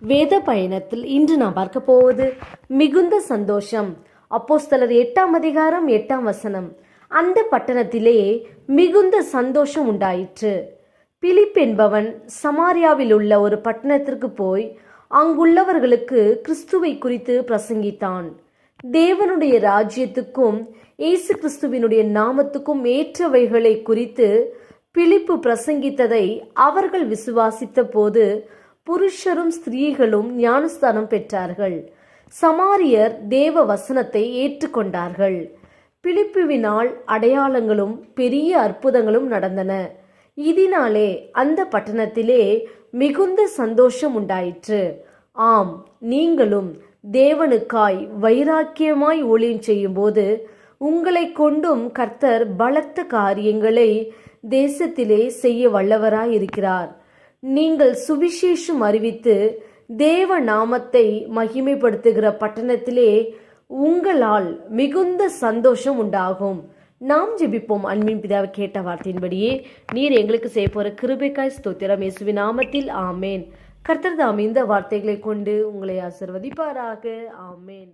வேத பயணத்தில் இன்று நாம் பார்க்க போவது மிகுந்த சந்தோஷம். அப்போஸ்தலர் எட்டாம் அதிகாரம் எட்டாம் வசனம். அந்த பட்டணத்திலே மிகுந்த சந்தோஷம் உண்டாயிற்று. பிலிப் என்பவன் சமாரியாவில் உள்ள ஒரு பட்டணத்திற்கு போய் அங்குள்ளவர்களுக்கு கிறிஸ்துவை குறித்து பிரசங்கித்தான். தேவனுடைய ராஜ்யத்துக்கும் இயேசு கிறிஸ்துவினுடைய நாமத்துக்கும் ஏற்றவைகளை குறித்து பிலிப்பு பிரசங்கித்ததை அவர்கள் விசுவாசித்த போது புருஷரும் ஸ்திரீகளும் ஞானஸ்தானம் பெற்றார்கள். சமாரியர் தேவ வசனத்தை ஏற்றுக்கொண்டார்கள். பிலிப்புவினால் அடையாளங்களும் பெரிய அற்புதங்களும் நடந்தன. இதனாலே அந்த பட்டணத்திலே மிகுந்த சந்தோஷம் உண்டாயிற்று. ஆம் நீங்களும் தேவனுக்காய் வைராக்கியமாய் ஊழியம் செய்யும்போது உங்களை கொண்டும் கர்த்தர் பலத்த காரியங்களை தேசத்திலே செய்ய வல்லவராய் இருக்கிறார் நீங்கள் சுவிசேஷம் அறிவித்து தேவ நாமத்தை மகிமைப்படுத்துகிற பட்டணத்திலே உங்களால் மிகுந்த சந்தோஷம் உண்டாகும். நாம் ஜெபிப்போம் அன்பின் பிதாவை கேட்ட வார்த்தையின்படியே நீர் எங்களுக்கு செய்ய போகிற கிருபைக்காய் ஸ்தோத்திரம். இயேசுவி நாமத்தில் ஆமேன். கர்த்தர்தாம் இந்த வார்த்தைகளை கொண்டு உங்களை ஆசிர்வதிப்பாராக. ஆமேன்.